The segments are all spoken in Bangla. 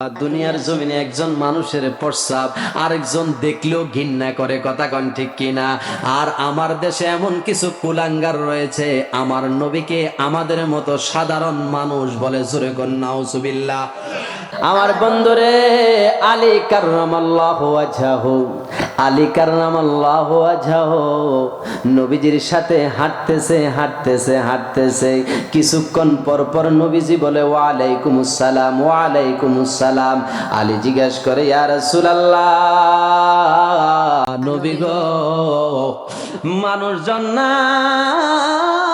দুনিয়ার জমিনে একজন মানুষের প্রস্রাব, আরেকজন দেখলেও ঘৃণা করে, কথা কন ঠিক কিনা? আর আমার দেশে এমন কিছু কুলাঙ্গার রয়েছে, আমার নবীকে আমাদের মতো সাধারণ মানুষ বলে জোরে কন্যা আমার বন্ধুরে আলী কার্লাহ আজহাহু নাম আল্লাহ আজাহো নবীজির সাথে হাঁটতেছে হাঁটতেছে হাঁটতেছে। কিছুক্ষণ পর পর নবীজি বলে ওয়ালাইকুম আসসালাম ওয়ালাইকুম আসসালাম আলী জিজ্ঞেস করে, ইয়া রাসূলুল্লাহ। নবী গো মানুষজন নাই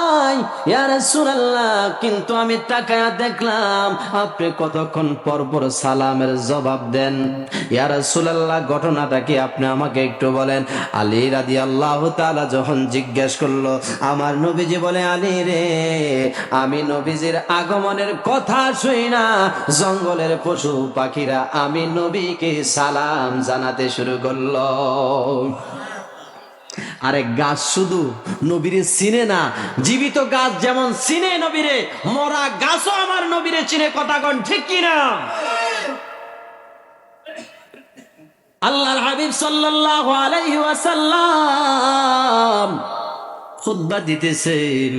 কিন্তু আমি দেখলাম, আপনি কতক্ষণ পর পর সালামের জবাব দেন? ঘটনাটা কি আপনি আমাকে একটু বলেন? আলী রাদিয়াল্লাহু তাআলা যখন জিজ্ঞেস করল, আমার নবীজি বলে, আলী রে, আমি নবীজির আগমনের কথা শুই না। জঙ্গলের পশু পাখিরা, আমি নবীকে সালাম জানাতে শুরু করল। আরে গাছ শুধু নবীরে চিনে না, জীবিত গাছ যেমন চিনে নবীরে, মরা গাছও আমার নবীরে চিনে, কথা কন ঠিক কিনা? আল্লাহর হাবিব সাল্লাল্লাহু আলাইহি ওয়াসাল্লাম খুতবা দিতেছেন।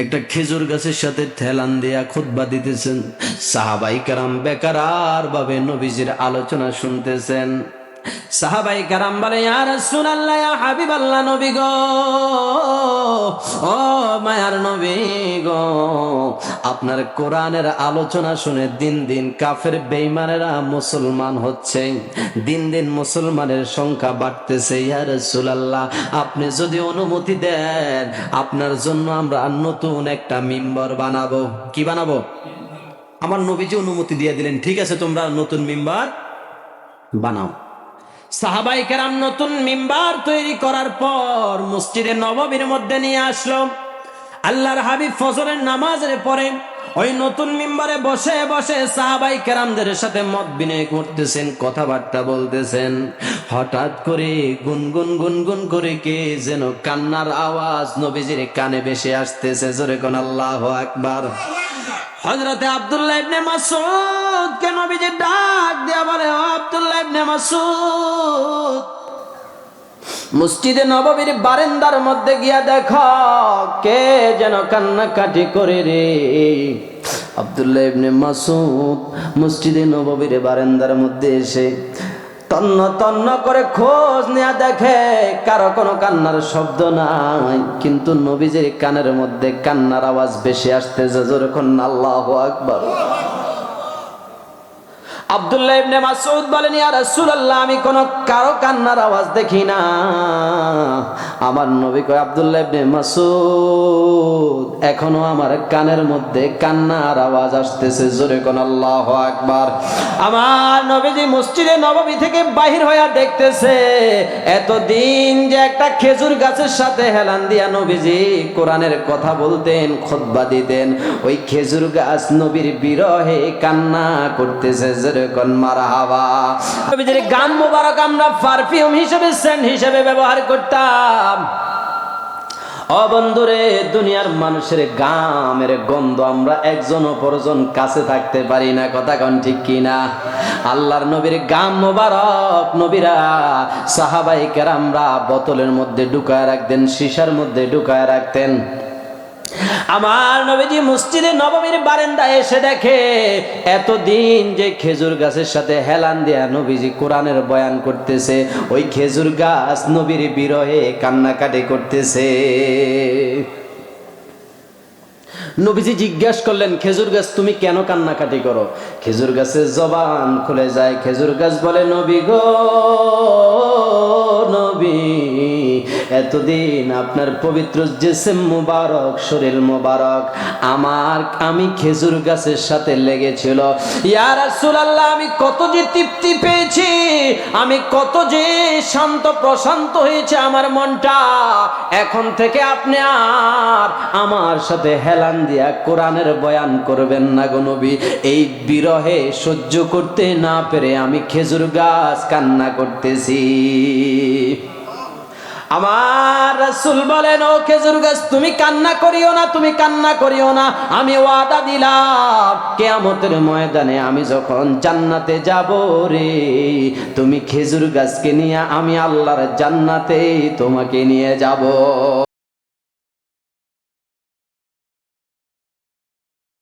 একটা খেজুর গাছের সাথে ঠেলান দেয়া খুতবা দিতেছেন। সাহাবাই কারাম বেকার ভাবে নবীজির আলোচনা শুনতেছেন। সাহাবাই কারাম বলে আর সুনাল্লাহ হাবিব আল্লাহ নবী গো, ও মায়ার নবী গো, আপনার কোরআনের আলোচনা শুনে দিন দিন কাফের বেইমানেরা মুসলমান হচ্ছে, দিন দিন মুসলমানের সংখ্যা বাড়তেছে ইয়ার সুলাল্লাহ আপনি যদি অনুমতি দেন, আপনার জন্য আমরা নতুন একটা মিম্বর বানাবো। কি বানাবো? আমার নবীজি অনুমতি দিয়ে দিলেন, ঠিক আছে, তোমরা নতুন মিম্বার বানাও। সাহাবাই কেরাম নতুন মিম্বার তৈরি করার পর মসজিদে নববীর মধ্যে নিয়ে আসলো। আল্লাহর হাবিব ফজরের নামাজের পরে ওই নতুন মিম্বারে বসে বসে সাহাবাই কেরামদের সাথে মত বিনয় করতেছেন, কথাবার্তা বলতেছেন। হঠাৎ করে গুনগুন গুনগুন করে কে যেন কান্নার আওয়াজ নবীজির কানে বেশি আসতেছে। জোরে কোন আল্লাহ আকবার। হজরতে আবদুল্লাহ ইবনে মাসুদ কে নবীজি ডাক দিয়া বলে আব্দুল্লাহ ইবনে মাসুদ মসজিদে নববীর বারেন্দার মধ্যে গিয়া দেখ, কে যেন কান্নাকাটি করে রে। আব্দুল্লাহ ইবনে মাসুদ মসজিদে নববীর বারেন্দার মধ্যে এসে তন্ন তন্ন করে খোঁজ নেয়া দেখে কারও কোনো কান্নার শব্দ নাই। কিন্তু নবীজির কানের মধ্যে কান্নার আওয়াজ বেশি আসতেছে যখন আল্লাহ আকবার। আব্দুল্লাহ ইবনে মাসউদ বলেন, ইয়া রাসূলুল্লাহ, আমি কোন কারও কান্নার আওয়াজ দেখি না। আমার নবী কয়, আব্দুল্লাহ ইবনে মাসউদ, এখনও আমার কানের মধ্যে কান্নার আওয়াজ আসতেছে, জোরে কোন আল্লাহু আকবার। আমার নবীজি মসজিদে নববী থেকে বাহির হইয়া দেখতেছে, এতদিন যে একটা খেজুর গাছের সাথে হেলান দিয়া নবীজি কোরআনের কথা বলতেন খুতবা দিতেন, ওই খেজুর গাছ নবীর বিরহে কান্না করতেছে গান মোবারক আমরা পারফিউম হিসেবে, সেন্ট হিসেবে ব্যবহার করতাম। ও বন্ধুরে, দুনিয়ার মানুষের গামের গন্ধ আমরা একজন অপরজন কাছে থাকতে পারি না, কথা কন ঠিক কিনা? আল্লাহর নবীর গাম মোবারক নবীরা, সাহাবাই কেরামরা বোতলের মধ্যে ঢুকায় রাখতেন, সীসার মধ্যে ঢুকায় রাখতেন। আমার নবীজি মসজিদে নবমীর বারেন্দায় এসে দেখে, এতদিন যে খেজুর গাছের সাথে হেলান দেয়া নবীজি কোরআনের বয়ান করতেছে, ওই খেজুর গাছ নবীর বিরহে কান্নাকাটি করতেছে। নবীজি জিজ্ঞাসা করলেন, খেজুর গাছ তুমি কেন কান্নাকাটি করো? খেজুর গাছের জবান খুলে যায়, খেজুর গাছ বলে নবী গো নবী। এতদিন আপনার পবিত্র জেসেম মুবারক, শরীর মুবারক আমার, আমি খেজুর গাছের সাথে লেগেছিল। ইয়া রাসূলুল্লাহ, আমি কত যে তৃপ্তি পেয়েছি। আমি কত যে শান্ত প্রশান্ত হয়েছে আমার মনটা। এখন থেকে আপনি আর আমার সাথে হেলান দিয়া কোরআনের বয়ান করবেন না গো নবী। এই বিরহে সহ্য করতে না পেরে আমি খেজুর গাছ কান্না করতেছি। আমার রাসুল বলেন, ও খেজুর গাছ, তুমি কান্না করিও না, তুমি কান্না করিও না। আমি ওয়াদা দিলাম, কেয়ামতের ময়দানে আমি যখন জান্নাতে যাব রে, তুমি খেজুর গাছকে নিয়ে আমি আল্লাহর জান্নাতেই তোমাকে নিয়ে যাব।